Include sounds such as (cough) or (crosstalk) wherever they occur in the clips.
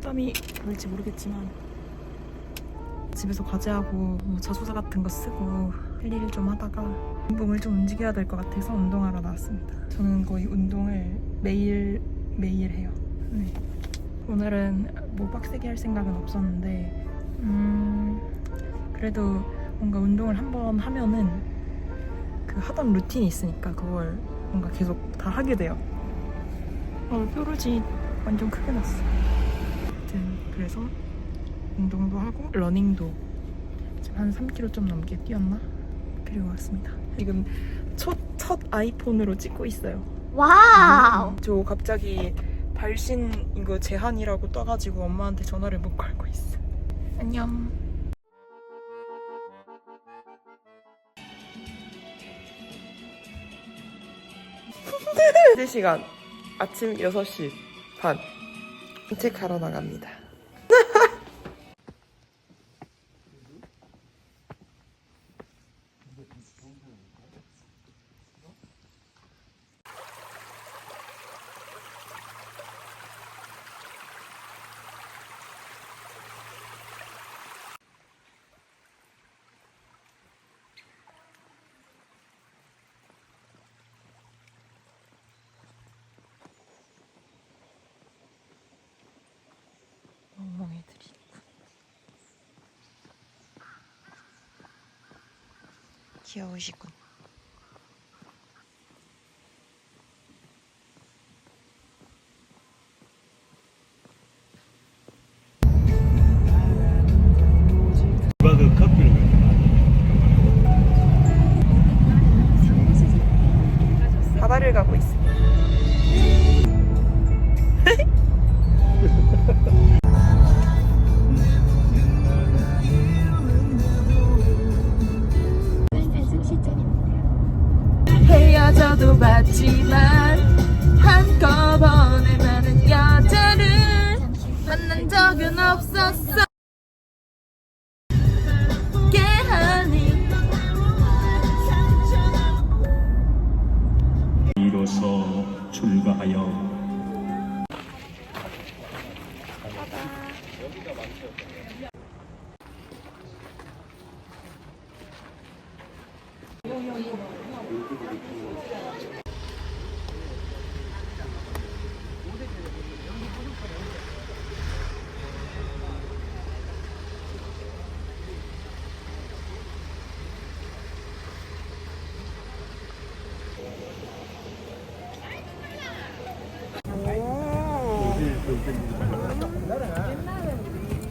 짬이 보일지 모르겠지만 집에서 과제하고 뭐 자소서 같은 거 쓰고 할일좀 하다가 몸을 좀 움직여야 될 것 같아서 운동하러 나왔습니다. 저는 거의 운동을 매일 매일 해요. 네. 오늘은 뭐 빡세게 할 생각은 없었는데 음, 그래도 뭔가 운동을 한번 하면은 그 하던 루틴이 있으니까 그걸 뭔가 계속 다 하게 돼요. 어, 뾰루지 완전 크게 났어. 아무튼 그래서 운동도 하고 러닝도 지금 한 3km 좀 넘게 뛰었나? 그리고 왔습니다. 지금 첫, 첫 아이폰으로 찍고 있어요. 와우. 저 갑자기 발신 이거 제한이라고 떠가지고 엄마한테 전화를 못 걸고 있어. 안녕. (laughs) 현재 시간 아침 6시 반 산책하러 나갑니다. 멍멍이들이. 귀여우시군. 그 바다를 가고 있습 헤어져도 봤지만 한꺼번에 많은 여자를 만난 적은 없었어. 이로써 출가하여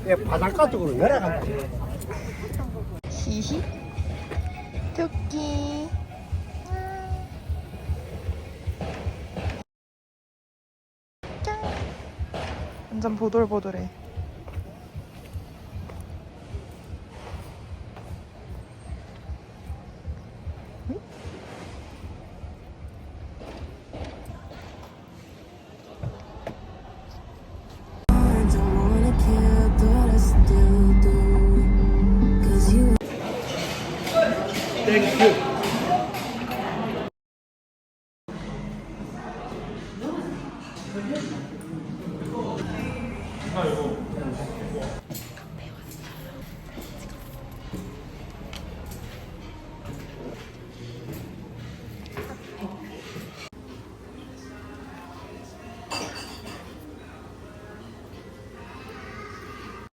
예, 바닷가 쪽으로 내려간다. 히히. 토끼. 짠. 완전 보돌보돌해. 아